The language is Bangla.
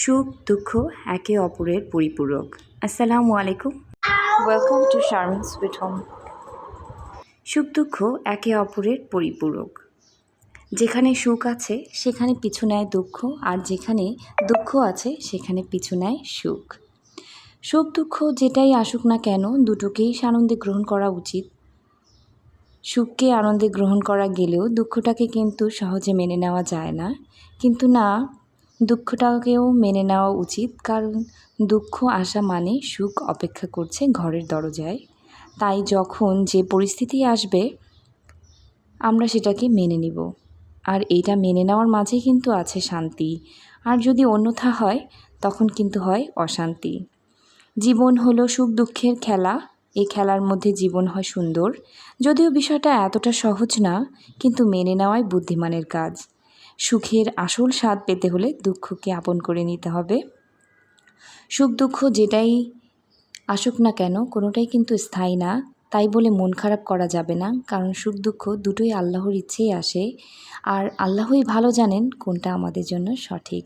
সুখ দুঃখ একে অপরের পরিপূরক। আসসালামু আলাইকুম। Welcome to Sharmin sweet home সুখ দুঃখ একে অপরের পরিপূরক। যেখানে সুখ আছে সেখানে পিছু নেয় দুঃখ আর যেখানে দুঃখ আছে সেখানে পিছু নেয় সুখ। সুখ দুঃখ যেটাই আসুক না কেন দুটোকেই সানন্দে গ্রহণ করা উচিত। সুখকে আনন্দে গ্রহণ করা গেলেও দুঃখটাকে কিন্তু সহজে মেনে নেওয়া যায় না। কিন্তু না দুঃখটাকেও মেনে নেওয়া উচিত, কারণ দুঃখ আসা মানে সুখ অপেক্ষা করছে ঘরের দরজায়। তাই যখন যে পরিস্থিতি আসবে, আমরা সেটাকে মেনে নিব। আর এটা মেনে নেওয়ার মাঝে কিন্তু আছে শান্তি। আর যদি অন্যথা হয়, তখন কিন্তু হয় অশান্তি। জীবন হলো সুখ দুঃখের খেলা। এই খেলার মধ্যে জীবন হয় সুন্দর। যদিও বিষয়টা এতটা সহজ না, কিন্তু মেনে নেওয়াই বুদ্ধিমানের কাজ। সুখের আসল স্বাদ পেতে হলে দুঃখকে আপন করে নিতে হবে। সুখ দুঃখ যেটাই আসুক না কেন, কোনোটাই কিন্তু স্থায়ী না। তাই বলে মন খারাপ করা যাবে না, কারণ সুখ দুঃখ দুটোই আল্লাহর ইচ্ছেই আসে। আর আল্লাহই ভালো জানেন কোনটা আমাদের জন্য সঠিক।